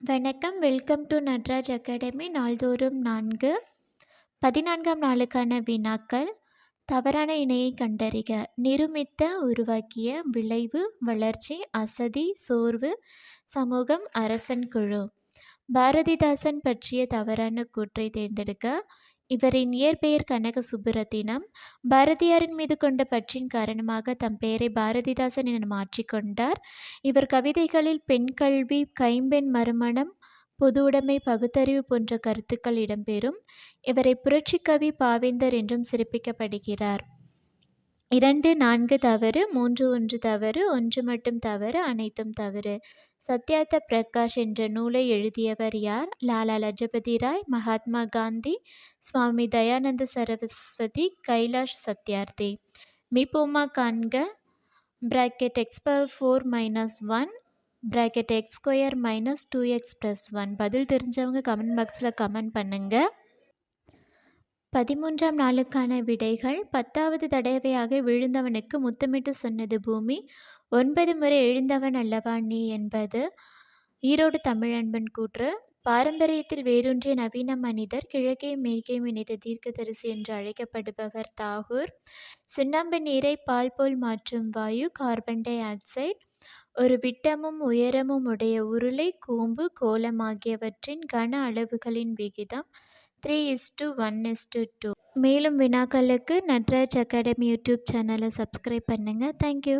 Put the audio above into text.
வணக்கம். Welcome to Natraj academy. நாள்தோறும் நான்கு. பதினான்காம் நாளுக்கான வினாக்கள். தவறான இணையை கண்டறிக. நிருமித்த உருவாக்கிய விளைவு வளர்ச்சி அசதி சோர்வு சமூகம் அரசன் குழு. பாரதிதாசன் பற்றிய தவறான கூற்றை தேர்ந்தெடுக்க இவரின் இயற்பெயர் கனக சுப்புரத்தினம். பாரதியாரின் மீது கொண்ட பற்றின் காரணமாக தம் பெயரை பாரதிதாசன் என மாற்றிக்கொண்டார் இவர் கவிதைகளில் பெண் கல்வி கைம்பெண் மறுமணம் பொது உடைமை பகுத்தறிவு போன்ற கருத்துக்கள் இடம்பெறும். இவரை புரட்சிக்கவி பாவேந்தர் என்றும் சிறப்பிக்கப்படுகிறார். இரண்டு நான்கு தவறு மூன்று ஒன்று தவறு ஒன்று மட்டும் தவறு அனைத்தும் தவறு. சத்யார்த்த பிரகாஷ் என்ற நூலை எழுதியவர் யார்? லாலா லஜபதி ராய் மகாத்மா காந்தி சுவாமி தயானந்த சரஸ்வதி கைலாஷ் சத்யார்த்தி. மிபோமா காண்க. Bracket x power four minus one bracket x square minus two x plus one பதில் தெரிஞ்சவங்க கமெண்ட் பாக்ஸில் கமெண்ட் பண்ணுங்கள் பதிமூன்றாம் நாளுக்கான விடைகள் பத்தாவது தடவையாக விழுந்தவனுக்கு முத்தமிட்டு சொன்னது பூமி. ஒன்பது முறை எழுந்தவன் அல்லவா நீ என்பது ஈரோடு தமிழன்பன் கூற்று. பாரம்பரியத்தில் வேரூன்றிய நவீன மனிதர் கிழக்கையும் மேற்கையும் இணைத்த தீர்க்கதரிசி என்று அழைக்கப்படுபவர் தாகூர். சுண்ணாம்பு நீரை பால் போல் மாற்றும் வாயு கார்பன் டை ஆக்சைடு. ஒரு விட்டமும் உயரமும் உடைய உருளை கூம்பு கோலம் ஆகியவற்றின் கன அளவுகளின் விகிதம் three is to one is to two மேலும் வினாக்களுக்கு நட்ராஜ் அகாடமி யூடியூப் சேனலை சப்ஸ்கிரைப் பண்ணுங்கள் தேங்க்யூ